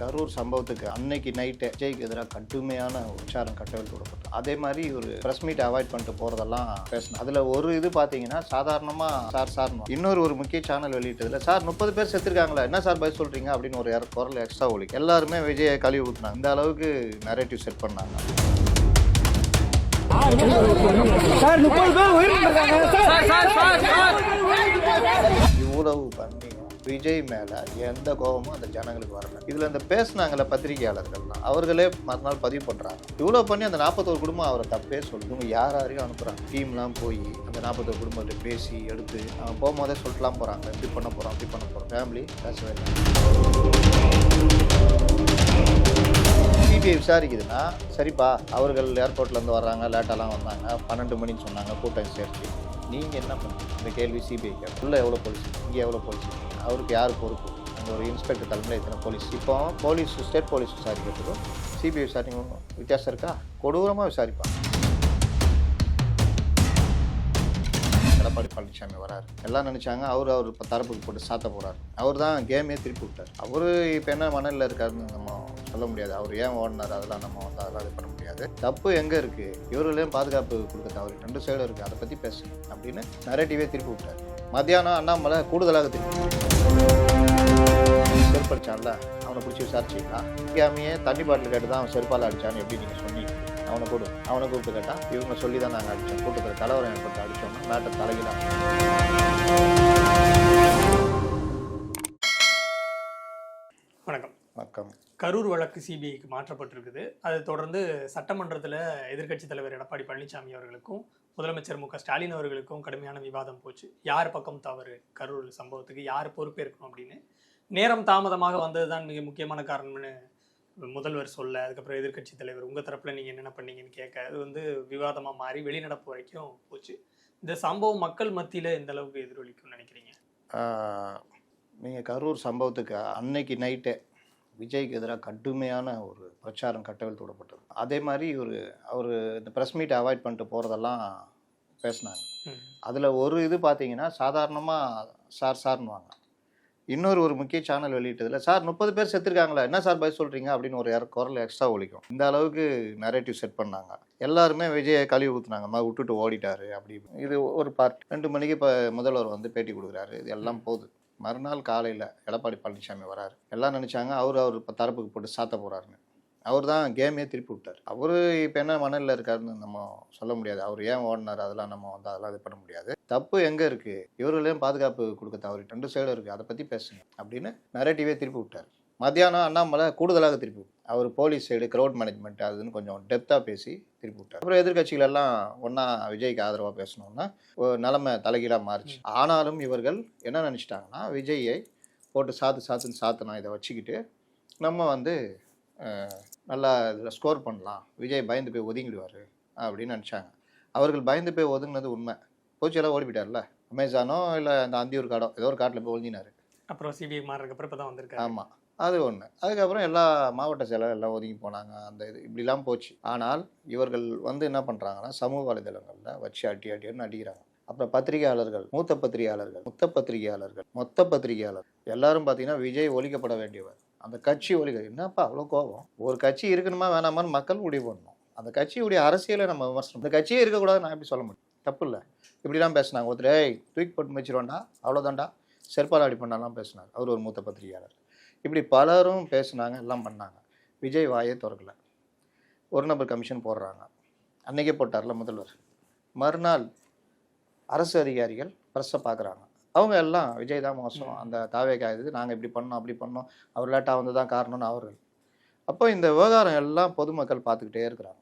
கரூர் சம்பவத்துக்கு அன்னைக்கு நைட்டே விஜய்க்கு எதிராக கடுமையான உச்சாரம் கட்டவில் விடப்பட்டது. அதே மாதிரி ஒரு ப்ரெஸ் மீட் அவாய்ட் பண்ணிட்டு போகிறதெல்லாம் பேசணும் அதில் ஒரு இது பார்த்தீங்கன்னா சாதாரணமாக சார் சார் இன்னொரு ஒரு முக்கிய சேனல் வெளியிட்டதுல சார் முப்பது பேர் செத்துருக்காங்களா? என்ன சார் பதில் சொல்கிறீங்க அப்படின்னு ஒரு குரல் எக்ஸ்ட்ரா ஒலி. எல்லாருமே விஜயை கழுவி ஊத்துனாங்க. இந்த அளவுக்கு நரேட்டிவ் செட் பண்ணாங்க. இவ்வளவு பண்ணியும் விஜய் மேலே எந்த கோபமும் அந்த ஜனங்களுக்கு வரல. இதில் இந்த பேசுனாங்கல்ல பத்திரிகையாளர்கள்லாம் அவர்களே மறுநாள் பதிவு பண்ணுறாங்க இவ்வளோ பண்ணி அந்த நாற்பத்தோரு குடும்பம் அவரை தப்பே சொல்லுது. இவங்க யார் யாரையும் அனுப்புகிறாங்க டீம்லாம் போய் அந்த நாற்பத்தோரு குடும்பத்தை பேசி எடுத்து அவன் போகும்போதே சொல்லலாம் போகிறாங்க இப்படி பண்ண போகிறோம் அப்படி பண்ண போகிறோம் ஃபேமிலி பேசவே சிபிஐ விசாரிக்குதுன்னா சரிப்பா அவர்கள் ஏர்போர்ட்லேருந்து வர்றாங்க லேட்டாலாம் வந்தாங்க பன்னெண்டு மணின்னு சொன்னாங்க கூட்டம் சேர்த்து. நீங்கள் என்ன பண்ணுங்க? இந்த கேள்வி சிபிஐ உள்ள எவ்வளோ போலீஸ் இங்கே எவ்வளோ போலீஸ் அவருக்கு யார் பொறுப்பு? அங்கே ஒரு இன்ஸ்பெக்டர் தலைமையில் இத்தனை போலீஸ். இப்போ போலீஸ் ஸ்டேட் போலீஸ் விசாரிக்கிறதுக்கும் சிபிஐ விசாரிக்கும் வித்தியாசம் இருக்கா? கொடூரமாக விசாரிப்பாங்க. எடப்பாடி பழனிசாமி வராரு. எல்லாம் நினைச்சாங்க அவர் அவர் இப்போ தரப்புக்கு போட்டு சாத்த போறாரு. அவர் தான் கேமே திருப்பி விட்டார். அவரு இப்போ என்ன மணலில் இருக்காருன்னு நம்ம சொல்ல முடியாது. அவர் ஏன் ஓடினார்? அதெல்லாம் நம்ம வந்து அதெல்லாம் இது பண்ண முடியாது. தப்பு எங்கே இருக்கு? இவர்களையும் பாதுகாப்பு கொடுக்க தவறு. ரெண்டு சைடும் இருக்கு. அதை பற்றி பேசுங்க. அப்படின்னு நரேட்டிவே திருப்பி விட்டார். மத்தியானம் அண்ணாமலை கூடுதலாக திருப்பி செருப்படிச்சான்ல? அவனை பிடிச்சி விசாரிச்சிங்களா கேமியே தண்ணி பாட்டில் கேட்டு தான் அவன் செருப்பால் அடிச்சான்னு எப்படி நீங்கள் சொன்னீங்க அவனை கொடு. அவனை கூப்பிட்டு கேட்டா இவங்க சொல்லி தான் நாங்கள் அடித்தோம் கூட்டத்தில் கலவரம் ஏற்பட்டு அடித்தோம்னா மேட்டை தலையிலாம் வணக்கம். வணக்கம். கரூர் வழக்கு சிபிஐக்கு மாற்றப்பட்டிருக்குது. அதை தொடர்ந்து சட்டமன்றத்தில் எதிர்க்கட்சித் தலைவர் எடப்பாடி பழனிசாமி அவர்களுக்கும் முதலமைச்சர் மு க ஸ்டாலின் அவர்களுக்கும் கடுமையான விவாதம் போச்சு. யார் பக்கம் தவறு? கரூர் சம்பவத்துக்கு யார் பொறுப்பேற்கணும் அப்படின்னு. நேரம் தாமதமாக வந்தது தான் மிக முக்கியமான காரணம்னு முதல்வர் சொல்ல அதுக்கப்புறம் எதிர்கட்சி தலைவர் உங்கள் தரப்பில் நீங்கள் என்னென்ன பண்ணீங்கன்னு கேட்க அது வந்து விவாதமாக மாறி வெளிநடப்பு வரைக்கும் போச்சு. இந்த சம்பவம் மக்கள் மத்தியில் எந்த அளவுக்கு எதிரொலிக்கும்னு நினைக்கிறீங்க? நீங்கள் கரூர் சம்பவத்துக்கு அன்னைக்கு நைட்டே விஜய்க்கு எதிராக கடுமையான ஒரு பிரச்சாரம் கட்டவில் விடப்பட்டது. அதே மாதிரி ஒரு அவர் இந்த ப்ரெஸ் மீட்டை அவாய்ட் பண்ணிட்டு போகிறதெல்லாம் பேசினாங்க. அதில் ஒரு இது பார்த்தீங்கன்னா சாதாரணமாக சார் சார்னுவாங்க இன்னொரு ஒரு முக்கிய சேனல் வெளியிட்டதுல சார் முப்பது பேர் செத்துருக்காங்களா? என்ன சார் பதில் சொல்கிறீங்க அப்படின்னு ஒரு இற- குரல் எக்ஸ்ட்ரா ஒலிக்கும். இந்த அளவுக்கு நரேட்டிவ் செட் பண்ணாங்க. எல்லாருமே விஜயை கழுவி ஊற்றுனாங்க அம்மா விட்டுட்டு ஓடிட்டாரு அப்படி. இது ஒரு பார்ட் ரெண்டு மணிக்கு இப்போ முதல்வர் வந்து பேட்டி கொடுக்குறாரு. இது எல்லாம் போகுது. மறுநாள் காலையில் எடப்பாடி பழனிசாமி வராரு. எல்லாம் நினச்சாங்க அவர் அவர் இப்போ தரப்புக்கு போட்டு சாத்த போகிறாருன்னு அவர் தான் கேமே திருப்பி விட்டார். அவர் இப்போ என்ன மணலில் இருக்காருன்னு நம்ம சொல்ல முடியாது. அவர் ஏன் ஓடினார்? அதெல்லாம் நம்ம வந்து அதெல்லாம் இது பண்ண முடியாது. தப்பு எங்கே இருக்குது இவர்களையும் பாதுகாப்பு கொடுக்க தவறு ரெண்டு சைடும் இருக்குது அதை பற்றி பேசுங்க. அப்படின்னு நரேட்டிவே திருப்பி விட்டார். மத்தியானம் அண்ணாமலை கூடுதலாக திருப்பி விட்டார். அவர் போலீஸ் சைடு க்ரௌட் மேனேஜ்மெண்ட் அதுன்னு கொஞ்சம் டெப்த்தாக பேசி திருப்பி விட்டார். அப்புறம் எதிர்க்கட்சிகள் எல்லாம் ஒன்றா விஜய்க்கு ஆதரவாக பேசணும்னா நிலைமை தலைகீழாக மாறிச்சு. ஆனாலும் இவர்கள் என்ன நினச்சிட்டாங்கன்னா விஜயை போட்டு சாத்து சாத்துன்னு சாத்தணும் இதை வச்சுக்கிட்டு நம்ம வந்து நல்லா இதில் ஸ்கோர் பண்ணலாம். விஜய் பயந்து போய் ஒதுங்கிடுவார் அப்படின்னு நினச்சாங்க. அவர்கள் பயந்து போய் ஒதுங்கினது உண்மை. போச்செல்லாம் ஓடி போயிட்டார்ல. அமேசானோ இல்லை அந்த அந்தியூர் காடோ ஏதோ ஒரு காட்டில் போய் ஒழிஞ்சினாரு அப்புறம் சிபிஐ மாறுறதுக்கப்புறம் இப்போ தான் வந்திருக்காரு. ஆமாம் அது ஒன்று அதுக்கப்புறம் எல்லா மாவட்ட செயலர் எல்லாம் ஒதுங்கி போனாங்க. அந்த இது இப்படிலாம் போச்சு. ஆனால் இவர்கள் வந்து என்ன பண்ணுறாங்கன்னா சமூக வலைதளங்களில் வச்சு அடி அடின்னு அடிக்கிறாங்க. அப்புறம் பத்திரிகையாளர்கள் மூத்த பத்திரிகையாளர்கள் முத்த பத்திரிகையாளர்கள் மொத்த பத்திரிகையாளர் எல்லாரும் பார்த்தீங்கன்னா விஜய் ஒழிக்கப்பட வேண்டியவர். அந்த கட்சி ஒழிக்க என்னப்பா அவ்வளோ கோபம்? ஒரு கட்சி இருக்கணுமா வேணாமான்னு மக்கள் முடிவு பண்ணணும். அந்த கட்சியுடைய அரசியலை நம்ம விமர்சனம். இந்த கட்சியே இருக்கக்கூடாது நான் எப்படி சொல்ல முடியும்? தப்பு இல்லை இப்படிலாம் பேசினாங்க. ஒருத்தர் ஏய் தூக்கி போட்டு வச்சிருவாண்டா அவ்வளோதாண்டா செருப்பால் அடி பண்ணாலாம் பேசினார். அவர் ஒரு மூத்த பத்திரிகையாளர். இப்படி பலரும் பேசுனாங்க எல்லாம் பண்ணாங்க. விஜய் வாயே திறக்கல. ஒரு நபர் கமிஷன் போடுறாங்க. அன்னைக்கே போட்டார்ல முதல்வர். மறுநாள் அரசு அதிகாரிகள் ப்ரெஸ்ஸை பார்க்குறாங்க அவங்க எல்லாம் விஜய் தான் மோசம். அந்த தாவேக்கா இது நாங்கள் இப்படி பண்ணோம் அப்படி பண்ணோம். அவர் லேட்டாக வந்து தான் காரணம்னு அவர்கள். அப்போ இந்த விவகாரம் எல்லாம் பொதுமக்கள் பார்த்துக்கிட்டே இருக்கிறாங்க.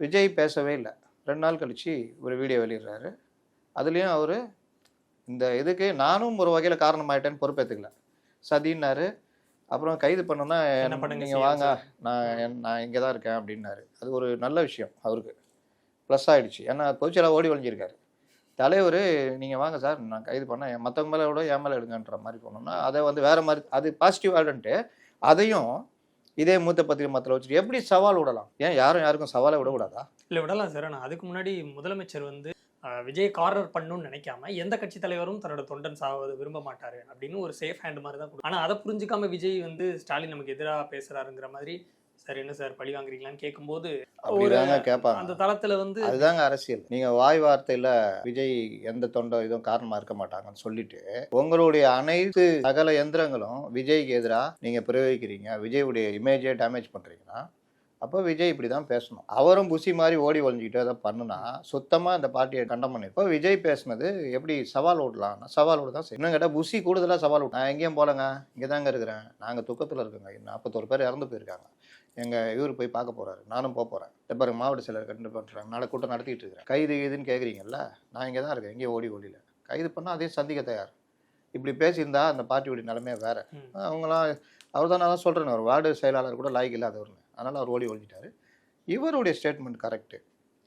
விஜய் பேசவே இல்லை. ரெண்டு நாள் கழித்து ஒரு வீடியோ வெளியிடுறாரு. அதுலேயும் அவர் இந்த இதுக்கு நானும் ஒரு வகையில் காரணமாயிட்டேன்னு பொறுப்பேற்றுக்கல சதின்னாரு. அப்புறம் கைது பண்ணோன்னா என்ன பண்ணுங்க நீங்கள் வாங்க நான் என்- நான் இங்கே தான் இருக்கேன் அப்படின்னாரு. அது ஒரு நல்ல விஷயம் அவருக்கு. ப்ளஸ் ஆயிடுச்சு. ஏன்னா பொதுச்செயலாக ஓடி ஒழிஞ்சிருக்காரு தலைவர் நீங்கள் வாங்க சார் நான் கைது பண்ணேன் மற்றவங்க மேலே விட என் மேலே எடுங்கன்ற மாதிரி போனோம்னா அதை வந்து வேற மாதிரி அது பாசிட்டிவ் ஆடுன்ட்டு அதையும் இதே மூத்த பத்திரிகை மத்தியில் வச்சுட்டு எப்படி சவால் விடலாம்? ஏன் யாரும் யாருக்கும் சவாலை விடக்கூடாதா? இல்லை விடலாம் சார். ஆனால் அதுக்கு முன்னாடி முதலமைச்சர் வந்து விஜய் கார்னர் பண்ணணும்னு நினைக்காம எந்த கட்சி தலைவரும் தன்னோட தொண்டன் சாவது விரும்ப மாட்டாரு அப்படின்னு ஒரு சேஃப் ஹேண்ட் மாதிரி தான் கொடுக்கும் ஆனா அதை புரிஞ்சுக்காம விஜய் வந்து ஸ்டாலின் நமக்கு எதிராக பேசுறாருங்கிற மாதிரி சார் என்ன சார் பழி வாங்குறீங்களான்னு கேட்கும்போது அப்படிதாங்க அந்த கேட்பாங்க. தளத்துல வந்து அதுதாங்க அரசியல். நீங்க வாய் வார்த்தையில விஜய் எந்த தொண்டோ இதுவும் காரணமா இருக்க மாட்டாங்கன்னு சொல்லிட்டு உங்களுடைய அனைத்து சகல எந்திரங்களும் விஜய்க்கு எதிராக நீங்க பிரயோகிக்கிறீங்க. விஜயுடைய இமேஜே டேமேஜ் பண்றீங்கன்னா அப்போ விஜய் இப்படி தான் பேசணும். அவரும் புசி மாதிரி ஓடி ஒழிஞ்சிக்கிட்டு அதை பண்ணுனா சுத்தமாக இந்த பார்ட்டியை கண்டம் பண்ணி இப்போ விஜய் பேசுனது எப்படி சவால் விடலாம் சவால் விட தான் இன்னும் கேட்டால் புசி கூடுதலாக சவால் விடும் நான் எங்கேயும் போலங்க. இங்கே தாங்க இருக்கிறேன். நாங்கள் துக்கத்தில் இருக்கோங்க. நாற்பத்தோரு பேர் இறந்து போயிருக்காங்க. எங்கள் இவர் போய் பார்க்க போகிறாரு நானும் போக போகிறேன் பாருங்க மாவட்ட செயலர் கண்டு பண்ணுறாங்க நாளை கூட்டம் நடத்திட்டு இருக்கிறேன். கைது இதுன்னு கேட்குறீங்கல்ல நான் இங்கே தான் இருக்கேன். எங்கேயும் ஓடி ஓடியில் கைது பண்ணால் அதே சந்திக்க தயார். இப்படி பேசியிருந்தா அந்த பார்ட்டியுடைய நிலைமையே வேற. அவங்களாம் அவர் தான் நான் சொல்கிறேன் ஒரு வார்டு செயலாளர் கூட லாய்க்கு இல்லாதவர்னு. அதனால் அவர் ஓடி ஒழிஞ்சிட்டாரு. இவருடைய ஸ்டேட்மெண்ட் கரெக்டு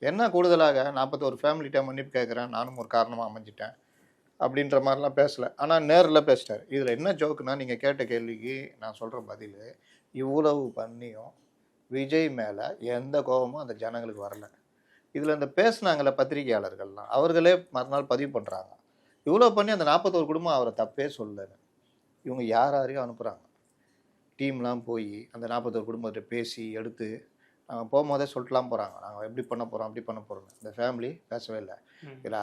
என்ன கூடுதலாக நாற்பத்தோரு ஃபேமிலிகிட்ட மன்னிப்பு கேட்குறேன் நானும் ஒரு காரணமாக அமைஞ்சிட்டேன் அப்படின்ற மாதிரிலாம் பேசலை. ஆனால் நேரில் பேசிட்டார். இதில் என்ன ஜோக்குன்னா நீங்கள் கேட்ட கேள்விக்கு நான் சொல்கிற பதில் இவ்வளவு பண்ணியும் விஜய் மேலே எந்த கோபமும் அந்த ஜனங்களுக்கு வரல. இதில் இந்த பேசுனாங்கல்ல பத்திரிகையாளர்கள்லாம் அவர்களே மறுநாள் பதிவு பண்ணுறாங்க இவ்வளோ பண்ணி அந்த நாற்பத்தோரு குடும்பம் அவரை தப்பே சொல்லலை. இவங்க யார் யாரையும் அனுப்புகிறாங்க டீம்லாம் போய் அந்த நாற்பத்தோரு குடும்பத்தை பேசி எடுத்து நாங்கள் போகும்போதே சொல்லிட்டுலாம் போகிறாங்க நாங்கள் எப்படி பண்ண போகிறோம் அப்படி பண்ண போகிறோம் இந்த ஃபேமிலி பேசவே இல்லை. இதில்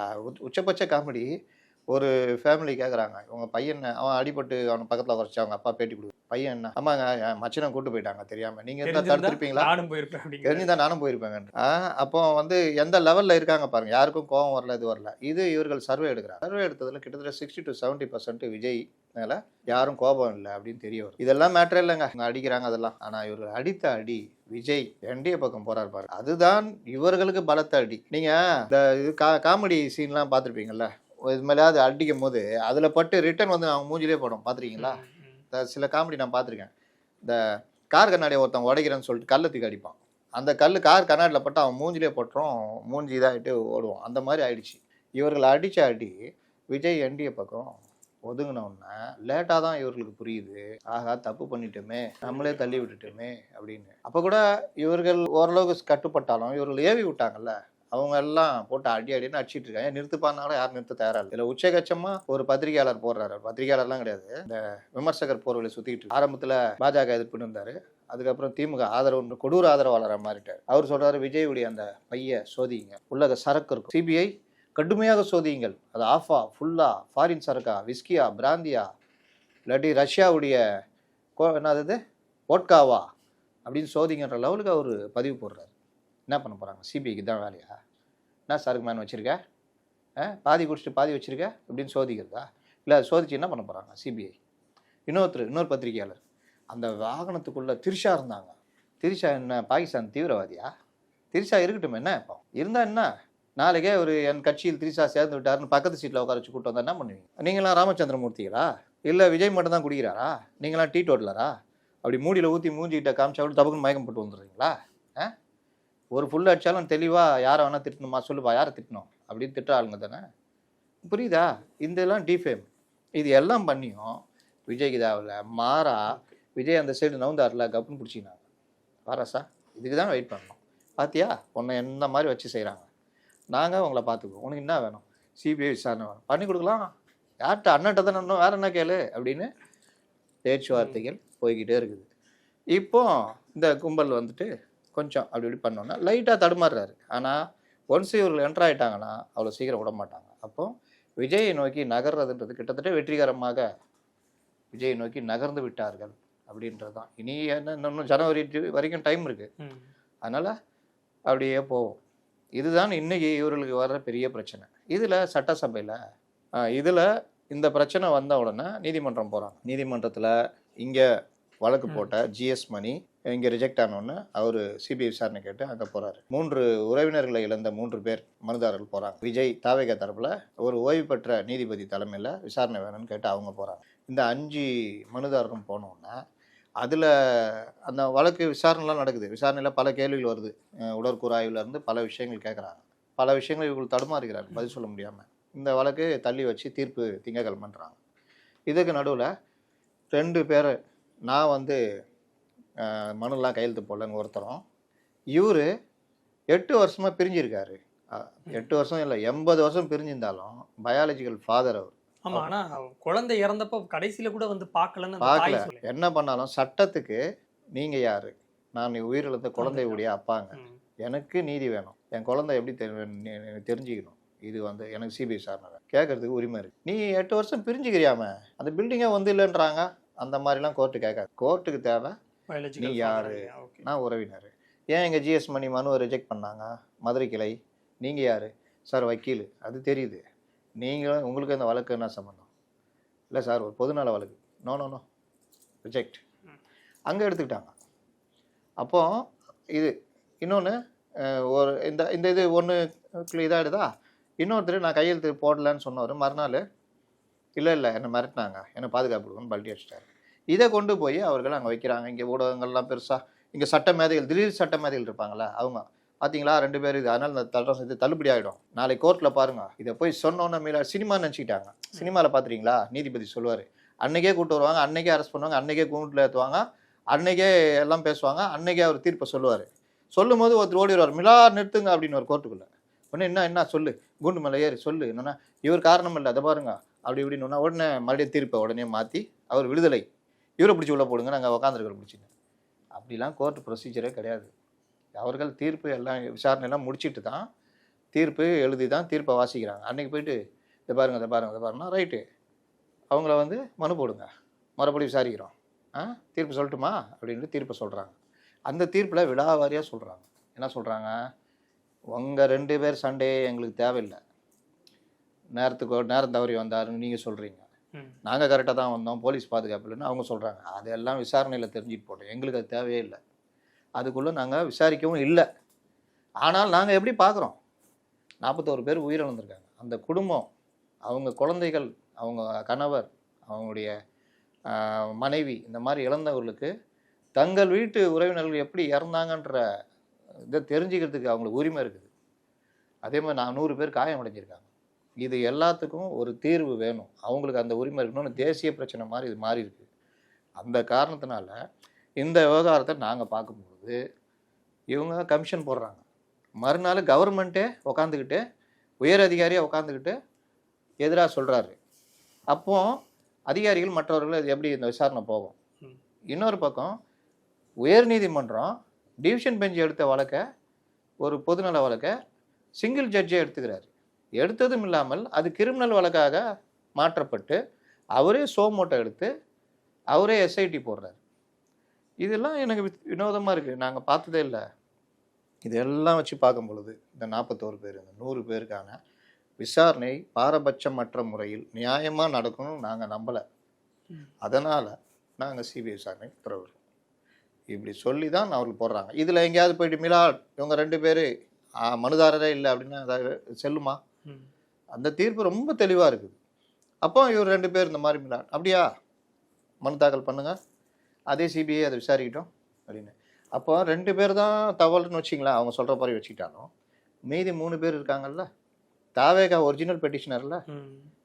உச்சபட்ச காமெடி ஒரு ஃபேமிலி கேட்குறாங்க உங்க பையன் அவன் அடிபட்டு அவன் பக்கத்தில் குறைச்சி அவங்க அப்பா பேட்டி கொடு பையன் என்ன? ஆமாங்க மச்சனை கூட்டு போயிட்டாங்க தெரியாம. நீங்கள் இருந்தால் தடுத்துருப்பீங்களா? நானும் போயிருப்பேன் தெரிஞ்சுதான் நானும் போயிருப்பேங்க அப்போ வந்து எந்த லெவலில் இருக்காங்க பாருங்க. யாருக்கும் கோவம் வரல இது வரல. இது இவர்கள் சர்வே எடுக்கிறாங்க. சர்வே எடுத்ததுல கிட்டத்தட்ட sixty to seventy percent Vijay மேல யாரும் கோபம் இல்லை அப்படின்னு தெரிய வரும் இதெல்லாம் மேட்டரே இல்லைங்க. அடிக்கிறாங்க அதெல்லாம். ஆனா இவர்கள் அடித்த அடி விஜய் என்டிஏ பக்கம் போறாரு பாரு. அதுதான் இவர்களுக்கு பலத்த அடி. நீங்க இந்த இது கா காமெடி சீன்லாம் பார்த்துருப்பீங்கல்ல? இது மேலேயாவது அடிக்கும் போது அதுல பட்டு ரிட்டர்ன் வந்து அவங்க மூஞ்சிலே படும். பார்த்துருக்கீங்களா. இந்த சில காமெடி நான் பார்த்துருக்கேன் இந்த கார் கண்ணாடியை ஒருத்தன் உடைக்கிறேன்னு சொல்லிட்டு கல்லை தூக்கி அடிப்பான். அந்த கல் கார் கண்ணாடியில் பட்டு அவன் மூஞ்சிலே பட்டுரும் மூஞ்சி இதாகிட்டு ஓடுவான். அந்த மாதிரி ஆயிடுச்சு. இவர்கள் அடித்த அடி விஜய் என்டிஏ பக்கம் ஒதுங்கின உடனே லேட்டாக தான் இவர்களுக்கு புரியுது. ஆகா தப்பு பண்ணிட்டோமே நம்மளே தள்ளி விட்டுட்டோமே அப்படின்னு. அப்போ கூட இவர்கள் ஓரளவுக்கு கட்டுப்பட்டாலும் இவர்கள் ஏவி விட்டாங்கல்ல? அவங்க எல்லாம் போட்டு அடி அடின்னு அடிச்சிட்டு இருக்காங்க. நிறுத்துப்பானாலும் யாரும் நிறுத்த தயாரா இல்லை. உச்சகச்சமா ஒரு பத்திரிகையாளர் போடுறாரு. பத்திரிகையாளர்லாம் கிடையாது. இந்த விமர்சகர் போர்வலை சுத்திட்டு ஆரம்பத்துல பாஜக எதிர்ப்புன்னு இருந்தாரு. அதுக்கப்புறம் திமுக ஆதரவு கொடூர ஆதரவாளராக மாறிட்டார். அவர் சொல்றாரு விஜயுடைய அந்த பைய சோதிங்க. உள்ள சரக்கு இருக்கும். சிபிஐ கடுமையாக சோதியுங்கள். அது ஆஃபா ஃபுல்லா ஃபாரின் சரக்கா விஸ்கியா பிராந்தியா இல்லாட்டி ரஷ்யாவுடைய கோ- என்னது ஓட்காவா வோட்காவா? அப்படின்னு சோதிங்கன்ற லெவலுக்கு அவர் பதிவு போடுறாரு. என்ன பண்ண போகிறாங்க சிபிஐக்கு தான் வேலையா? என்ன சாருக்கு மேன் வச்சுருக்க? ஆ பாதி குடிச்சிட்டு பாதி வச்சுருக்க? அப்படின்னு சோதிக்கிறதா? இல்லை சோதிச்சு என்ன பண்ண போகிறாங்க சிபிஐ இன்னொருத்தர் இன்னொரு பத்திரிகையாளர். அந்த வாகனத்துக்குள்ளே திரிஷா இருந்தாங்க. திரிஷா என்ன பாகிஸ்தான் தீவிரவாதியா? திரிஷா இருக்கட்டும் என்ன இப்போ? இருந்தால் என்ன? நாளைக்கே ஒரு என் கட்சியில் திரிஷா சேர்ந்து விட்டாருன்னு பக்கத்து சீட்டில் உட்கார வச்சு கூட்டம் வந்தால் என்ன பண்ணுவீங்க? நீங்களாம் ராமச்சந்திரமூர்த்திகளா? இல்லை விஜய் மட்டும் தான் குடிக்கிறாரா? நீங்களாம் டீ டோட்டலரா அப்படி மூடியில் ஊற்றி மூஞ்சிக்கிட்ட காமிச்சா விட்டு தபக்குன்னு மயக்கம் போட்டு வந்துடுறீங்களா ஆ? ஒரு ஃபுல் அடித்தாலும் தெளிவாக யாரை வேணால் திட்டணுமா? சொல்லுப்பா யாரை திட்டணும்? அப்படின்னு திட்ட ஆளுங்க தானே? புரியுதா? இதெல்லாம் டிஃபேம் இது எல்லாம் பண்ணியும் விஜய்கிதாவில் மாறா விஜய் அந்த சைடு நவுந்தார்ல கப்புன்னு பிடிச்சிக்கினாங்க பாராசா இதுக்கு தான் வெயிட் பண்ணணும். பாத்தியா? உன்னை எந்த மாதிரி வச்சு செய்கிறாங்க நாங்கள் உங்களை பார்த்துக்குவோம். உனக்கு என்ன வேணும்? சிபிஐ விசாரணை வேணும். பண்ணி கொடுக்கலாம். யார்கிட்ட அண்ணன்ட்ட தானே இன்னும் வேற என்ன கேளு? அப்படின்னு பேச்சுவார்த்தைகள் போய்கிட்டே இருக்குது. இப்போ இந்த கும்பல் வந்துட்டு கொஞ்சம் அப்படி இப்படி பண்ணோன்னா லைட்டாக தடுமாறுறாரு. ஆனால் ஒன்ஸ் இவர்கள் என்டர் ஆயிட்டாங்கன்னா அவ்வளோ சீக்கிரம் விட மாட்டாங்க. அப்போ விஜயை நோக்கி நகர்றதுன்றது கிட்டத்தட்ட வெற்றிகரமாக விஜயை நோக்கி நகர்ந்து விட்டார்கள் அப்படின்றது தான் இனி என்ன இன்னும் ஜனவரி வரைக்கும் டைம் இருக்கு. ம். அதனால அப்படியே போவோம். இதுதான் இன்னைக்கு இவர்களுக்கு வர்ற பெரிய பிரச்சனை. இதில் சட்டசபையில் இதில் இந்த பிரச்சனை வந்த உடனே நீதிமன்றம் போகிறாங்க நீதிமன்றத்தில் இங்கே வழக்கு. போட்ட ஜிஎஸ் மணி இங்கே ரிஜெக்ட் ஆனோன்னு அவர் சிபிஐ விசாரணை கேட்டு அங்கே போகிறாரு மூன்று உறவினர்களை இழந்த மூன்று பேர் மனுதாரர்கள் போகிறாங்க விஜய் தாவேகா தரப்பில் ஒரு ஓய்வு பெற்ற நீதிபதி தலைமையில் விசாரணை வேணும்னு கேட்டு அவங்க போகிறாங்க இந்த அஞ்சு மனுதாரரும் போனோன்னா அதில் அந்த வழக்கு விசாரணைலாம் நடக்குது. விசாரணையில் பல கேள்விகள் வருது. அஹ் உடற்கூறாய்வுல இருந்து பல விஷயங்கள் கேட்குறாங்க பல விஷயங்கள் இவர்கள் தடுமாறுகிறார்கள் பதில் சொல்ல முடியாமல் இந்த வழக்கு தள்ளி வச்சு தீர்ப்பு திங்கக்கிழமைன்றாங்க. இதுக்கு நடுவில் ரெண்டு பேர் நான் வந்து மனுலாம் கையெழுத்து போடலன்னு ஒருத்தரும். இவர் எட்டு வருஷமாக பிரிஞ்சிருக்காரு. எட்டு வருஷம் இல்லை எண்பது வருஷம் பிரிஞ்சிருந்தாலும் பயாலஜிக்கல் ஃபாதர் அவர். ஆமா ஆனா குழந்தை இறந்தப்போ கடைசியில கூட வந்து பார்க்கலன்னு பார்க்கல. என்ன பண்ணாலும் சட்டத்துக்கு நீங்க யாரு? நான் உயிரிழந்த குழந்தையுடைய அப்பாங்க. எனக்கு நீதி வேணும். என் குழந்தை எப்படி தெரிஞ்சுக்கணும். இது வந்து எனக்கு சிபிஐ சார்னாங்க கேட்கறதுக்கு உரிமை இருக்கு. நீ எட்டு வருஷம் பிரிஞ்சுக்கிறியாம? அந்த பில்டிங்கே வந்து இல்லைன்றாங்க. அந்த மாதிரிலாம் கோர்ட்டு கேட்காது கோர்ட்டுக்கு தேவை. நீ யாரு? நான் உறவினர். ஏன் எங்கள் ஜிஎஸ் மணி மனுவை ரிஜெக்ட் பண்ணாங்க? மதுரை கிளை. நீங்கள் யார்? சார் வக்கீல். அது தெரியுது. நீங்களும் உங்களுக்கு இந்த வழக்கு என்ன சம்மந்தம் இல்லை சார் ஒரு பொதுநல வழக்கு. நோ நோ நோ ரிஜெக்ட் அங்கே எடுத்துக்கிட்டாங்க. அப்போ இது இன்னொன்று ஒரு இந்த இந்த இது ஒன்று இதாகிடுதா இன்னொருத்தர் நான் கையெழுத்து போடலன்னு சொன்னவர் மறுநாள் இல்லை இல்லை என்னை மிரட்டினாங்க. என்னை பாதுகாப்பு கொடுக்கணும்னு பல்ட்டி அடிச்சிட்டாரு. இதை கொண்டு போய் அவர்கள் அங்கே வைக்கிறாங்க. இங்கே ஊடகங்கள்லாம் பெருசாக இங்கே சட்ட மேதைகள் திடீர் சட்ட மேதைகள் இருப்பாங்களே அவங்க. பார்த்தீங்களா ரெண்டு பேர் இது அதனால் இந்த தட்டம் இது தள்ளுபடி ஆகிடும் நாளைக்கு கோர்ட்டில் பாருங்க. இதை போய் சொன்னோன்னே மேலே சினிமா நினச்சிக்கிட்டாங்க. சினிமாவில் பார்த்துறீங்களா நீதிபதி சொல்லுவார். அன்னைக்கே கூட்டு வருவாங்க அன்னைக்கே அரெஸ்ட் பண்ணுவாங்க அன்னைக்கே கூண்டில் ஏற்றுவாங்க அன்னைக்கே எல்லாம் பேசுவாங்க அன்னைக்கே அவர் தீர்ப்பை சொல்லுவார். சொல்லும் போது ஒருத்தர் ஓடி வருவார் மிலா நிறுத்துங்க அப்படின்னு ஒரு கோர்ட்டுக்குள்ளே உடனே என்ன என்ன சொல்லு. கூண்டு மேலே ஏறி சொல்லு. என்னன்னா இவர் காரணம் இல்லை அதை பாருங்க. அப்படி இப்படின்னு உடனே மறுபடியும் தீர்ப்பை உடனே மாற்றி அவர் விடுதலை இவரை பிடிச்சி உள்ள போடுங்க நாங்கள் உக்காந்துருக்கிற பிடிச்சிங்க அப்படிலாம் கோர்ட் ப்ரொசீஜரே கிடையாது. அவர்கள் தீர்ப்பு எல்லாம் விசாரணையெல்லாம் முடிச்சுட்டு தான் தீர்ப்பு எழுதி தான் தீர்ப்பை வாசிக்கிறாங்க. அன்றைக்கி போயிட்டு இதை பாருங்க இதை பாருங்க இதை பாருங்கன்னா ரைட்டு. அவங்கள வந்து மனு போடுங்க. மறுபடி விசாரிக்கிறோம். ஆ? தீர்ப்பு சொல்லட்டுமா? அப்படின்ட்டு தீர்ப்பை சொல்கிறாங்க அந்த தீர்ப்பில் விடாவாரியாக சொல்கிறாங்க என்ன சொல்கிறாங்க உங்கள் ரெண்டு பேர் சண்டே எங்களுக்கு தேவையில்லை. நேரத்துக்கு நேரம் தவறி வந்தாருன்னு நீங்கள் சொல்கிறீங்க நாங்கள் கரெக்டாக தான் வந்தோம் போலீஸ் பாதுகாப்பு இல்லைன்னு அவங்க சொல்கிறாங்க அதெல்லாம் விசாரணையில் தெரிஞ்சுட்டு போட்டோம். எங்களுக்கு அது தேவையே இல்லை. அதுக்குள்ளே நாங்கள் விசாரிக்கவும் இல்லை. ஆனால் நாங்கள் எப்படி பார்க்குறோம் நாற்பத்தோரு பேர் உயிரிழந்திருக்காங்க. அந்த குடும்பம் அவங்க குழந்தைகள் அவங்க கணவர் அவங்களுடைய மனைவி இந்த மாதிரி இழந்தவர்களுக்கு தங்கள் வீட்டு உறவினர்கள் எப்படி இறந்தாங்கன்ற இதை தெரிஞ்சுக்கிறதுக்கு அவங்களுக்கு உரிமை இருக்குது. அதே மாதிரி நான் நூறு பேர் காயம் அடைஞ்சிருக்காங்க இது எல்லாத்துக்கும் ஒரு தீர்வு வேணும். அவங்களுக்கு அந்த உரிமை இருக்கணும்னு தேசிய பிரச்சனை மாதிரி இது மாறி இருக்கு. அந்த காரணத்தினால இந்த விவகாரத்தை நாங்கள் பார்க்கும்போது இவங்க கமிஷன் போடுறாங்க. மறுநாள் கவர்மெண்ட்டே உக்காந்துக்கிட்டு உயர் அதிகாரியாக உட்காந்துக்கிட்டு எதிராக சொல்கிறாரு அப்போ அதிகாரிகள் மற்றவர்கள் இது எப்படி இந்த விசாரணை போகும். இன்னொரு பக்கம் உயர்நீதிமன்றம் டிவிஷன் பெஞ்ச் எடுத்த வழக்கை ஒரு பொதுநல வழக்கை சிங்கிள் ஜட்ஜே எடுத்துக்கிறாரு. எடுத்ததும் இல்லாமல் அது கிரிமினல் வழக்காக மாற்றப்பட்டு அவரே சோமோட்டோ எடுத்து அவரே எஸ்ஐடி போடுறாரு. இதெல்லாம் எனக்கு வித்- வினோதமா இருக்குது நாங்கள் பார்த்ததே இல்லை. இதெல்லாம் வச்சு பார்க்கும் பொழுது இந்த நாற்பத்தோரு பேர் இந்த நூறு பேருக்கான விசாரணை பாரபட்சமற்ற முறையில் நியாயமாக நடக்கணும்னு நாங்கள் நம்பலை. அதனால் நாங்கள் சிபிஐ விசாரணை உத்தரவிடுறோம் இப்படி சொல்லி தான் அவர்கள் போடுறாங்க. இதில் எங்கேயாவது போயிட்டு மிலா இவங்க ரெண்டு பேர் மனுதாரரே இல்லை அப்படின்னா அதாவது செல்லுமா. அந்த தீர்ப்பு ரொம்ப தெளிவாக இருக்குது அப்போ இவர் ரெண்டு பேர் இந்த மாதிரி அப்படியா? மனு தாக்கல் பண்ணுங்க. அதே சிபிஐ அதை விசாரிக்கட்டும் அப்படின்னு. அப்போ ரெண்டு பேர் தான் தவறுன்னு வச்சிங்களேன் அவங்க சொல்கிற மாதிரி வச்சுக்கிட்டாலும். மீதி மூணு பேர் இருக்காங்கல்ல. தாவேகா ஒரிஜினல் பெட்டிஷனர்ல.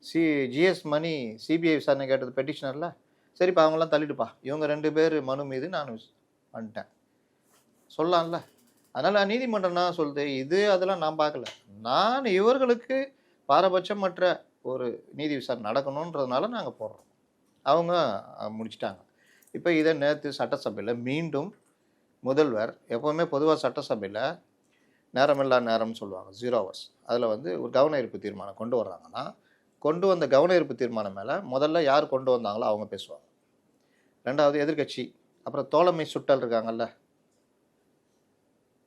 சி ஜிஎஸ் மணி சிபிஐ விசாரணை கேட்டது பெட்டிஷனர்ல சரிப்பா அவங்களாம் தள்ளிட்டுப்பா இவங்க ரெண்டு பேர் மனு மீது நான் வந்துட்டேன். சொல்லலாம்ல. அதனால் நீதிமன்றம் தான் சொல்லுது இது அதெல்லாம் நான் பார்க்கல. நான் இவர்களுக்கு பாரபட்சமற்ற ஒரு நீதி விசாரணை நடக்கணுன்றதுனால நாங்கள் போடுறோம் அவங்க முடிச்சிட்டாங்க. இப்போ இதை நேற்று சட்டசபையில் மீண்டும் முதல்வர் எப்போவுமே பொதுவாக சட்டசபையில் நேரமில்லா நேரம்னு சொல்லுவாங்க ஜீரோ ஹவர்ஸ் அதில் வந்து ஒரு கவன ஈர்ப்பு தீர்மானம் கொண்டு வர்றாங்கன்னா கொண்டு வந்த கவன ஈர்ப்பு தீர்மானம் மேலே முதல்ல யார் கொண்டு வந்தாங்களோ அவங்க பேசுவாங்க. ரெண்டாவது எதிர்க்கட்சி அப்புறம் தோழமை சுட்டல் இருக்காங்கல்ல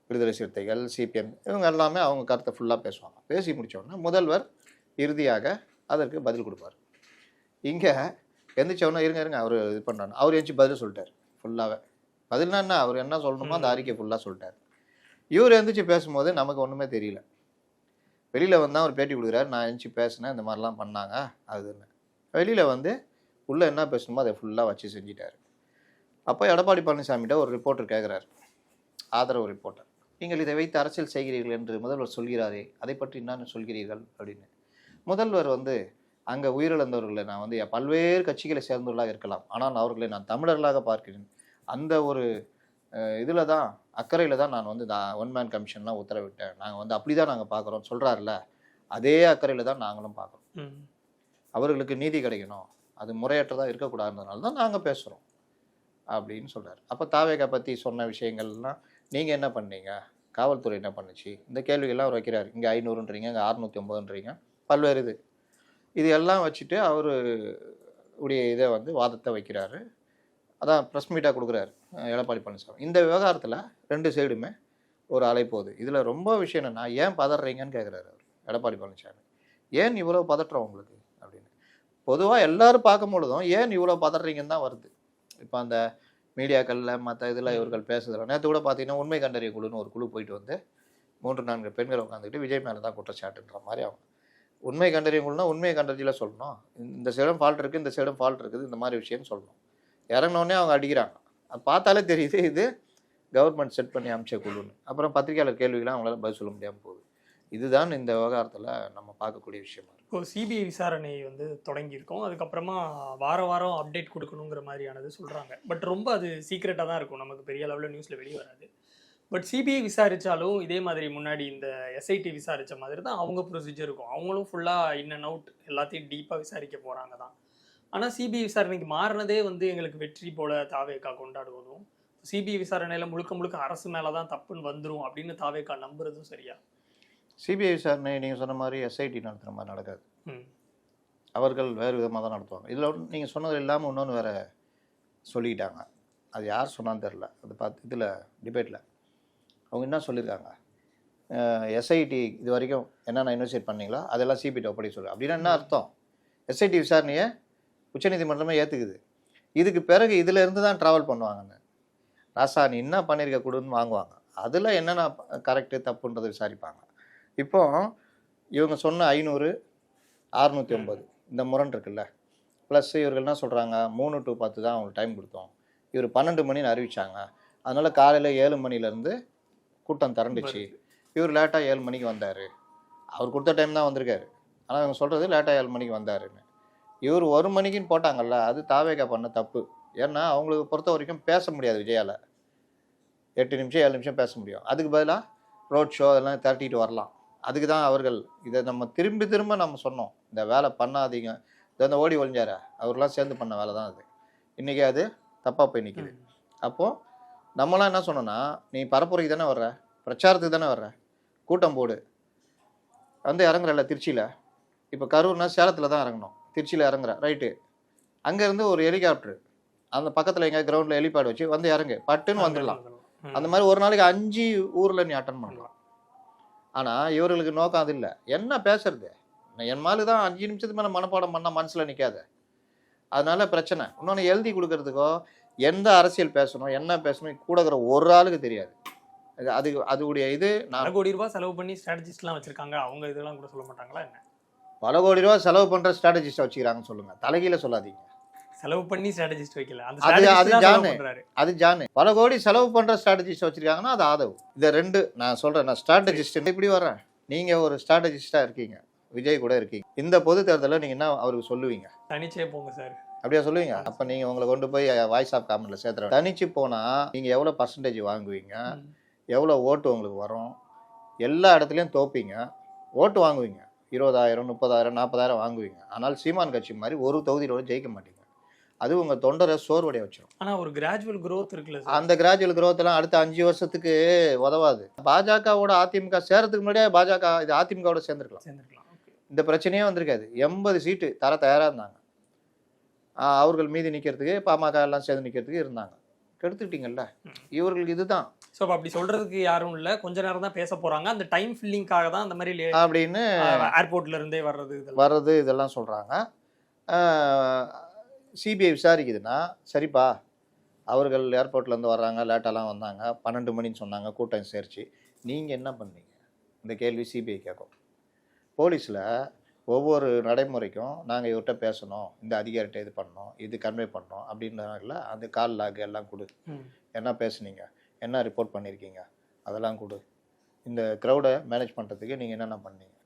விடுதலை சிறுத்தைகள் சிபிஎம் இவங்க எல்லாமே அவங்க கருத்தை ஃபுல்லாக பேசுவாங்க. பேசி முடிச்ச உடனே முதல்வர் இறுதியாக அதற்கு பதில் கொடுப்பார். இங்கே எந்திரிச்சவொன்னே இருங்க இருங்க அவர் இது பண்ணுறாரு அவர் எந்திரிச்சு பதில் சொல்லிட்டார் ஃபுல்லாகவே பதில்னா என்ன? அவர் என்ன சொல்லணுமோ அந்த அறிக்கை ஃபுல்லாக சொல்லிட்டார். இவர் எந்திரிச்சு பேசும்போது நமக்கு ஒன்றுமே தெரியல. வெளியில் வந்தால் அவர் பேட்டி கொடுக்குறாரு நான் எந்திரிச்சு பேசினேன் இந்த மாதிரிலாம் பண்ணாங்க அதுன்னு வெளியில் வந்து உள்ளே என்ன பேசணுமோ அதை ஃபுல்லாக வச்சு செஞ்சிட்டாரு. அப்போ எடப்பாடி பழனிசாமிகிட்ட ஒரு ரிப்போர்ட்டர் கேட்குறாரு ஆதரவு ரிப்போர்ட்டர் நீங்கள் இதை வைத்து அரசியல் செய்கிறீர்கள் என்று முதல்வர் சொல்கிறாரே அதை பற்றி என்ன சொல்கிறீர்கள் அப்படின்னு. முதல்வர் வந்து அங்கே உயிரிழந்தவர்களை நான் வந்து பல்வேறு கட்சிகளை சேர்ந்தவர்களாக இருக்கலாம். ஆனால் அவர்களை நான் தமிழர்களாக பார்க்கிறேன். அந்த ஒரு இதில் தான் அக்கறையில் தான் நான் வந்து ஒன் மேன் கமிஷன்லாம் உத்தரவிட்டேன். நாங்கள் வந்து அப்படி தான் நாங்கள் பார்க்குறோம் சொல்கிறாருல அதே அக்கறையில் தான் நாங்களும் பார்க்குறோம். அவர்களுக்கு நீதி கிடைக்கணும். அது முறையற்றதாக இருக்கக்கூடாதுன்றதுனால தான் நாங்கள் பேசுகிறோம் அப்படின்னு சொல்கிறார் அப்போ தாவேகா பற்றி சொன்ன விஷயங்கள்லாம் நீங்கள் என்ன பண்ணீங்க? காவல்துறை என்ன பண்ணுச்சு? இந்த கேள்விகள்லாம் அவர் வைக்கிறார். இங்கே ஐநூறுன்றீங்க இங்கே அறுநூற்றி ஐம்பதுன்றீங்க. பல்வேறு இது. இது எல்லாம் வச்சுட்டு அவர் உடைய இதை வந்து வாதத்தை வைக்கிறாரு. அதான் ப்ரெஸ் மீட்டாக கொடுக்குறாரு எடப்பாடி பழனிசாமி. இந்த விவகாரத்தில் ரெண்டு சைடுமே ஒரு அலை போகுது. இதில் ரொம்ப விஷயம் என்னென்னா ஏன் பதறீங்கன்னு கேட்குறாரு அவர் எடப்பாடி பழனிசாமி. ஏன் இவ்வளோ பதற்றம் உங்களுக்கு? அப்படின்னு. பொதுவாக எல்லாரும் பார்க்கும் பொழுதும் ஏன் இவ்வளோ பதறீங்கன்னு தான் வருது. இப்போ அந்த மீடியாக்களில் மற்ற இதில் இவர்கள் பேசுகிறோம் நேற்று கூட பார்த்தீங்கன்னா உண்மை கண்டறிய குழுன்னு ஒரு குழு போயிட்டு வந்து மூன்று நான்கு பெண்கள் உட்காந்துக்கிட்டு விஜய் மேலே தான் குற்றச்சாட்டுன்ற மாதிரி அவங்க. உண்மை கண்டறிய குழுனா உண்மையை கண்டறியில் சொல்லணும். இந்த சைடும் ஃபால்ட் இருக்குது இந்த சைடும் ஃபால்ட் இருக்குது இந்த மாதிரி விஷயம்னு சொல்லணும். இறங்கினோடனே அவங்க அடிக்கிறாங்க. அது பார்த்தாலே தெரியுது இது கவர்மெண்ட் செட் பண்ணி அமைச்ச குழுன்னு. அப்புறம் பத்திரிகையாளர் கேள்விகளாம் அவங்களால பதில் சொல்ல முடியாமல் போகுது. இதுதான் இந்த விவகாரத்தில் நம்ம பார்க்கக்கூடிய விஷயமா இப்போ சிபிஐ விசாரணை வந்து தொடங்கியிருக்கோம். அதுக்கப்புறமா வார வாரம் அப்டேட் கொடுக்கணுங்கிற மாதிரியானது சொல்கிறாங்க பட் ரொம்ப அது சீக்ரெட்டாக தான் இருக்கும். நமக்கு பெரிய அளவில் நியூஸில் வெளியே வராது. பட் சிபிஐ விசாரித்தாலும் இதே மாதிரி முன்னாடி இந்த எஸ்ஐடி விசாரித்த மாதிரி தான் அவங்க ப்ரொசீஜர் இருக்கும். அவங்களும் ஃபுல்லாக இன் அண்ட் அவுட் எல்லாத்தையும் டீப்பாக விசாரிக்க போகிறாங்க தான். ஆனால் சிபிஐ விசாரணைக்கு மாறினதே வந்து எங்களுக்கு வெற்றி போல தாவேக்கா கொண்டாடுவதும் சிபிஐ விசாரணையில் முழுக்க முழுக்க அரசு மேலே தான் தப்புன்னு வந்துடும் அப்படின்னு தாவேக்கா நம்புறதும் சரியா? சிபிஐ விசாரணை நீங்கள் சொன்ன மாதிரி எஸ்ஐடி நடத்துகிற மாதிரி நடக்காது. அவர்கள் வேறு விதமாக தான் நடத்துவாங்க. இதில் நீங்கள் சொன்னது இல்லாமல் இன்னொன்று வேற சொல்லிக்கிட்டாங்க. அது யார் சொன்னான்னு தெரில அது பார்த்து இதில் டிபேட்டில் அவங்க என்ன சொல்லியிருக்காங்க எஸ்ஐடி இது வரைக்கும் என்னென்ன இன்வெஸ்டிகேட் பண்ணீங்களோ அதெல்லாம் சிபிஐ ஒப்படை சொல்லு. அப்படின்னா என்ன அர்த்தம்? எஸ்ஐடி விசாரணையை உச்சநீதிமன்றமே ஏற்றுக்குது இதுக்கு பிறகு இதுல இருந்து தான் ட்ராவல் பண்ணுவாங்கன்னு. ராசா நீ என்ன பண்ணியிருக்க கொடுன்னு வாங்குவாங்க. அதில் என்னென்ன கரெக்டு தப்புன்றதை விசாரிப்பாங்க. இப்போ இவங்க சொன்ன ஐநூறு அறுநூற்றி ஒம்பது இந்த முரண் இருக்குல்ல. ப்ளஸ் இவர்கள் என்ன சொல்கிறாங்க மூணு டு பத்து தான் அவங்களுக்கு டைம் கொடுத்தோம். இவர் பன்னெண்டு மணின்னு அறிவிச்சாங்க. அதனால் காலையில் ஏழு மணிலேருந்து கூட்டம் திரண்டுச்சு. இவர் லேட்டாக ஏழு மணிக்கு வந்தார். அவர் கொடுத்த டைம் தான் வந்திருக்காரு. ஆனால் இவங்க சொல்கிறது லேட்டாக ஏழு மணிக்கு வந்தாருன்னு. இவர் ஒரு மணிக்குன்னு போட்டாங்கல்ல அது தாவேகா பண்ண தப்பு. ஏன்னா அவங்களுக்கு பொறுத்த வரைக்கும் பேச முடியாது விஜயால. எட்டு நிமிஷம் ஏழு நிமிஷம் பேச முடியும். அதுக்கு பதிலாக ரோட் ஷோ அதெல்லாம் திரட்டிட்டு வரலாம். அதுக்கு தான் அவர்கள் இதை நம்ம திரும்பி திரும்ப நம்ம சொன்னோம். இந்த வேலை பண்ணாதீங்க. இது அந்த ஓடி ஒழிஞ்சார அவர்லாம் சேர்ந்து பண்ண வேலை தான் அது. இன்றைக்கி அது தப்பாக போய் நிற்கிது அப்போது நம்மளாம் என்ன சொன்னோன்னா நீ பரப்புரைக்கு தானே வர்ற? பிரச்சாரத்துக்கு தானே வர்ற? கூட்டம் போடு. வந்து இறங்குறல்ல திருச்சியில். இப்போ கரூர்னா சேலத்தில் தான் இறங்கணும். திருச்சியில் இறங்குற. ரைட்டு. அங்கேருந்து ஒரு ஹெலிகாப்டர். அந்த பக்கத்தில் எங்கே கிரவுண்டில் ஹெலிபேட் வச்சு வந்து இறங்கு. பட்டுன்னு வந்துடலாம். அந்த மாதிரி ஒரு நாளைக்கு அஞ்சு ஊரில் நீ அட்டன் பண்ணலாம். ஆனால் இவர்களுக்கு நோக்கம் அது இல்லை. என்ன பேசுறது? என் மாலு தான் அஞ்சு நிமிஷத்துக்கு மேலே மனப்பாடம் பண்ணால் மனசில் நிற்காது அதனால பிரச்சனை. இன்னொன்று எழுதி கொடுக்கறதுக்கோ எந்த அரசியல் பேசணும் என்ன பேசணும் கூட இருக்கிற ஒரு ஆளுக்கு தெரியாது. அது அது அதுடைய இது நான் கோடி ரூபாய் செலவு பண்ணி ஸ்ட்ராட்டஜிஸ்ட்லாம் வச்சிருக்காங்க. அவங்க இதெல்லாம் கூட சொல்ல மாட்டாங்களா என்ன? பல கோடி ரூபா செலவு பண்ணுற ஸ்ட்ராட்டஜிஸ்ட்டை வச்சுக்கிறாங்கன்னு சொல்லுங்கள் தலைகீழ சொல்லாதீங்க. செலவு பண்ணி ஸ்ட்ராட்டஜிஸ்ட் வைக்கல. அந்த அது- ஜானு. அது ஜானு. பல கோடி செலவு பண்ணுற ஸ்ட்ராட்டஜிஸ்ட் வச்சுருக்காங்கன்னா அது ஆதவ். இதை ரெண்டு நான் சொல்கிறேன் நான் ஸ்ட்ராட்டஜிஸ்ட் இப்படி வரேன் நீங்கள் ஒரு ஸ்ட்ராட்டஜிஸ்டாக இருக்கீங்க. விஜய் கூட இருக்கீங்க. இந்த பொது தேர்தலில் நீங்கள் என்ன அவருக்கு சொல்லுவீங்க? தனிச்சே போங்க சார் அப்படியா சொல்லுவீங்க? அப்போ நீங்கள் உங்களை கொண்டு போய் வாய்ஸ் ஆஃப் காமெண்ட்ல சேர்த்துற தனிச்சு போனால் நீங்கள் எவ்வளோ பர்சன்டேஜ் வாங்குவீங்க? எவ்வளோ ஓட்டு உங்களுக்கு வரும்? எல்லா இடத்துலையும் தோப்பீங்க. ஓட்டு வாங்குவீங்க. இருபதாயிரம் முப்பதாயிரம் நாற்பதாயிரம் வாங்குவீங்க. ஆனால் சீமான் கட்சி மாதிரி ஒரு தொகுதியோட ஜெயிக்க மாட்டீங்க. அது உங்கள் தொண்டரை சோர்வடைய வச்சிடும் ஆனா ஒரு கிராஜுவல் growth இருக்குல்ல அந்த கிராஜுவல் எல்லாம் அடுத்த அஞ்சு வருஷத்துக்கு உதவாது. பாஜகவோட அதிமுக சேரத்துக்கு முன்னாடியே பாஜக இது அதிமுகவோட சேர்ந்துருக்கலாம். சேர்ந்துருக்கலாம். இந்த பிரச்சனையே வந்திருக்காது. எண்பது சீட்டு தர தயாராக இருந்தாங்க. அவர்கள் மீதி நிற்கிறதுக்கு பாமக எல்லாம் சேர்ந்து நிற்கிறதுக்கு இருந்தாங்க. கெடுத்துக்கிட்டீங்கல்ல. இவர்களுக்கு இதுதான். ஸோ அப்படி சொல்றதுக்கு யாரும் இல்ல. கொஞ்ச நேரம் தான் பேச போறாங்க. அந்த டைம் ஃபில்லிங்காக தான் அந்த மாதிரி அப்படின்னு ஏர்போர்ட்ல இருந்தே வர்றது வர்றது இதெல்லாம் சொல்கிறாங்க சிபிஐ விசாரிக்குதுன்னா சரிப்பா அவர்கள் ஏர்போர்ட்லேருந்து வர்றாங்க லேட்டாலாம் வந்தாங்க பன்னெண்டு மணின்னு சொன்னாங்க கூட்டம் சேர்ச்சு. நீங்கள் என்ன பண்ணீங்க? இந்த கேள்வி சிபிஐ கேட்கும். போலீஸில் ஒவ்வொரு நடைமுறைக்கும் நாங்கள் இவர்கிட்ட பேசணும் இந்த அதிகாரிகிட்ட இது பண்ணோம் இது கன்வே பண்ணோம் அப்படின்றதுல அந்த கால் லாக் எல்லாம் கொடு. என்ன பேசுனீங்க? என்ன ரிப்போர்ட் பண்ணியிருக்கீங்க அதெல்லாம் கொடு. இந்த க்ரௌடை மேனேஜ் பண்ணுறதுக்கு நீங்கள் என்னென்ன பண்ணீங்க?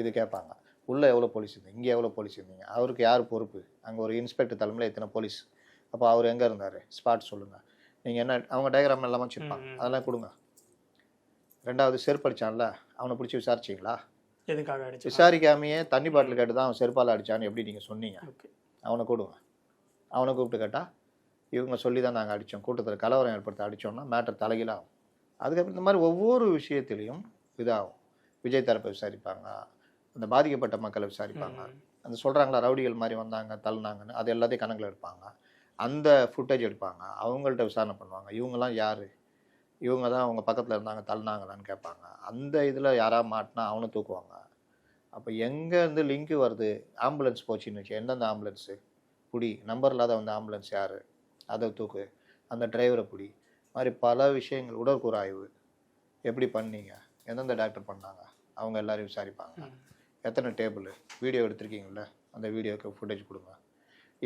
இது கேட்பாங்க. உள்ளே எவ்வளோ போலீஸ் இருந்தீங்க இங்கே எவ்வளோ போலீஸ் இருந்தீங்க? அவருக்கு யார் பொறுப்பு? அங்கே ஒரு இன்ஸ்பெக்டர் தலைமையில் எத்தனை போலீஸ் அப்போ அவர் எங்கே இருந்தார்? ஸ்பாட் சொல்லுங்கள் நீங்கள் என்ன அவங்க டயக்ராம் எல்லாம் வச்சுருப்பாங்க. அதெல்லாம் கொடுங்க. ரெண்டாவது செருப்பு அடிச்சான்ல அவனை பிடிச்சி விசாரிச்சிங்களா? எதுக்காக அடிச்சு விசாரிக்காமையே தண்ணி பாட்டில் கேட்டு தான் அவன் செருப்பால் அடிச்சான்னு எப்படி நீங்கள் சொன்னீங்க? அவனை கூடுங்க. அவனை கூப்பிட்டு கேட்டால் இவங்க சொல்லி தான் நாங்கள் அடித்தோம் கூட்டத்தில் கலவரம் ஏற்படுத்த அடித்தோம்னா மேட்டர் தலைகீழாகும். அதுக்கப்புறம் இந்த மாதிரி ஒவ்வொரு விஷயத்திலையும் இதாகும். விஜய் தரப்பை விசாரிப்பாங்க அந்த பாதிக்கப்பட்ட மக்களை விசாரிப்பாங்க. அந்த சொல்கிறாங்களா ரவுடிகள் மாதிரி வந்தாங்க தள்ளினாங்கன்னு அது எல்லாத்தையும் கணக்கில் எடுப்பாங்க. அந்த ஃபுட்டேஜ் எடுப்பாங்க. அவங்கள்ட்ட விசாரணை பண்ணுவாங்க. இவங்கெல்லாம் யார்? இவங்க தான் அவங்க பக்கத்தில் இருந்தாங்க தள்ளினாங்களான்னு கேட்பாங்க. அந்த இதில் யாராவது மாட்டினா அவனை தூக்குவாங்க. அப்போ எங்கேருந்து லிங்க் வருது? ஆம்புலன்ஸ் போச்சுன்னு வச்சு எந்தெந்த ஆம்புலன்ஸு? புடி நம்பர் இல்லாத வந்த ஆம்புலன்ஸ் யார்? அதை தூக்கு. அந்த டிரைவரை புடி. மாதிரி பல விஷயங்கள் உடற்கூறு ஆய்வு எப்படி பண்ணீங்க? எந்தெந்த டாக்டர் பண்ணாங்க? அவங்க எல்லாரையும் விசாரிப்பாங்க. எத்தனை டேபிள்? வீடியோ எடுத்திருக்கீங்கள அந்த வீடியோக்கு ஃபுட்டேஜ் கொடுங்க.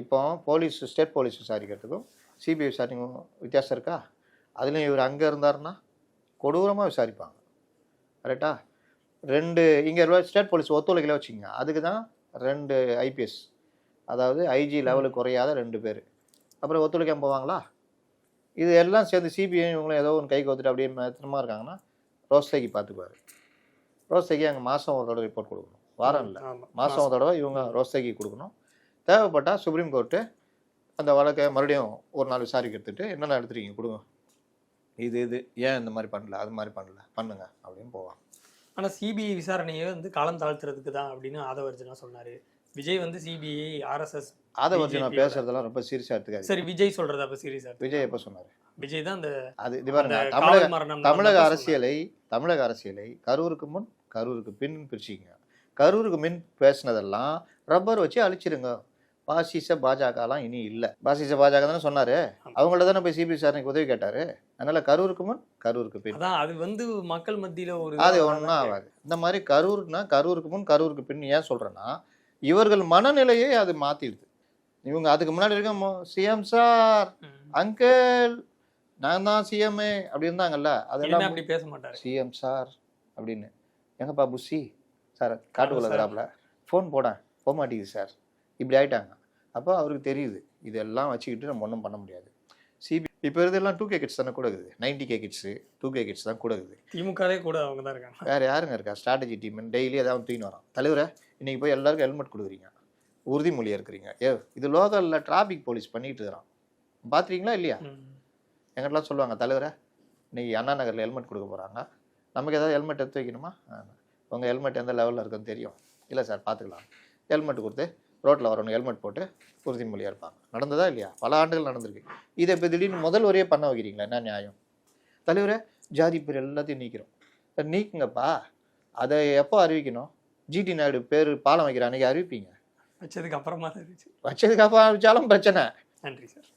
இப்போ போலீஸ் ஸ்டேட் போலீஸ் விசாரிக்கிறதுக்கும் சிபிஐ விசாரிக்கும் வித்தியாசம் இருக்கா? அதுலேயும் இவர் அங்கே இருந்தாருன்னா கொடூரமாக விசாரிப்பாங்க. கரெக்டா ரெண்டு இங்கே ஸ்டேட் போலீஸ் ஒத்துழைக்கல வச்சுக்கோங்க. அதுக்கு தான் ரெண்டு ஐபிஎஸ் அதாவது ஐஜி லெவலுக்கு குறையாத ரெண்டு பேர். அப்புறம் ஒத்துழைக்காம போவாங்களா? இது எல்லாம் சேர்ந்து சிபிஐ இவங்களும் ஏதோ ஒன்று கை கோத்துட்டு அப்படியே மெத்தனமாக இருக்காங்கன்னா ரோஸ்தேகி பார்த்துக்குவார். ரோஸ்தேகி அங்கே மாதம் ஒரு தடவை ரிப்போர்ட் கொடுக்கணும். வாரம் இல்லை. மாதம் ஒரு தடவை இவங்க ரோஸ்தேகி கொடுக்கணும். தேவைப்பட்டால் சுப்ரீம் கோர்ட்டு அந்த வழக்கை மறுபடியும் ஒரு நாள் விசாரிக்க எடுத்துட்டு என்னென்ன எடுத்துருக்கீங்க? கொடுங்க. இது இது. ஏன் இந்த மாதிரி பண்ணல? அது மாதிரி பண்ணல? பண்ணுங்க. அப்படின்னு போவாங்க. ஆனா சிபிஐ விசாரணையை வந்து காலம் தாழ்த்துறதுக்கு தான் அப்படின்னு ஆதவர்ஜனா சொன்னாரு. விஜய் வந்து சிபிஐ ஆர்எஸ்எஸ் யோட. பேசுறதெல்லாம் ரொம்ப சீரியஸாக எடுத்துக்காது சரி விஜய் சொல்றது அப்ப சீரியஸா விஜய் எப்போ சொன்னார்? விஜய் தான் அந்த அது தமிழக தமிழக அரசியலை தமிழக அரசியலை கரூருக்கு முன் கரூருக்கு பின் பிரிச்சிங்க. கரூருக்கு மின் பேசினதெல்லாம் ரப்பர் வச்சு அழிச்சிருங்க. பாசிச பாஜகலாம் இனி இல்லை. பாசிச பாஜக தானே சொன்னாரு? அவங்கள்ட்ட தானே போய் சிபி விசாரணைக்கு உதவி கேட்டாரு? அதனால கரூருக்கு முன் கரூருக்கு பின். அது வந்து மக்கள் மத்தியில ஒரு அது ஒன்றும் ஆகாது இந்த மாதிரி கரூர்னா கரூருக்கு முன் கரூருக்கு பின் ஏன் சொல்றேன்னா இவர்கள் மனநிலையை அது மாத்திடுது. இவங்க அதுக்கு முன்னாடி இருக்க சிஎம் சார். அங்கிள் நான் தான் சிஎம்ஏ அப்படி இருந்தாங்கல்ல அதெல்லாம் அப்படி பேச மாட்டாரு? சிஎம் சார் அப்படின்னு. எங்கப்பா புஷி சார் காட்டுக்குள்ள இருக்கிறாப்புல ஃபோன் போடேன் போக மாட்டேங்குது சார். இப்படி ஆயிட்டாங்க. அப்போ அவருக்கு தெரியுது இதெல்லாம் வச்சுக்கிட்டு நம்ம ஒன்றும் பண்ண முடியாது. சிபி இப்போ இதெல்லாம் டூ கே கிட்ஸ் தானே கூட இருக்குது. Ninety K kids two K kids தான் கூட இருக்குது. திமுகவே கூட அவங்க தான் இருக்காங்க. வேறு யாருங்க இருக்கா? ஸ்ட்ராட்டஜி டீம் டெய்லி ஏதாவது தூக்கின்னு வரோம் தலைவரை இன்னைக்கு போய் எல்லாருக்கும் ஹெல்மெட் கொடுக்குறீங்க. உறுதிமொழியாக இருக்கிறீங்க ஏ இது லோக்கலில் டிராஃபிக் போலீஸ் பண்ணிட்டு இருக்கிறான். பார்த்துறீங்களா இல்லையா. எங்கிட்டலாம் சொல்லுவாங்க தலைவரை இன்னைக்கு அண்ணா நகரில் ஹெல்மெட் கொடுக்க போகிறாங்க நமக்கு ஏதாவது ஹெல்மெட் எடுத்து வைக்கணுமா? உங்கள் ஹெல்மெட் எந்த லெவலில் இருக்குன்னு தெரியும். இல்லை சார் பார்த்துக்கலாம் ஹெல்மெட் கொடுத்து ரோட்டில் வரணும் ஹெல்மெட் போட்டு உறுதிமொழியாக இருப்பாங்க. நடந்ததா இல்லையா? பல ஆண்டுகள் நடந்திருக்கு. இதை இப்போ திடீர்னு முதல் வரையே பண்ண வைக்கிறீங்களா? என்ன நியாயம்? தலைவரை ஜாதி பேர் எல்லாத்தையும் நீக்கிறோம். சார் நீக்குங்கப்பா. அதை எப்போ அறிவிக்கணும்? ஜிடி நாயுடு பேர் பாலம் வைக்கிற அன்னைக்கு அறிவிப்பீங்க. வச்சதுக்கு அப்புறமா வச்சதுக்கு அப்புறம் அறிவிச்சாலும் பிரச்சனை. நன்றி சார்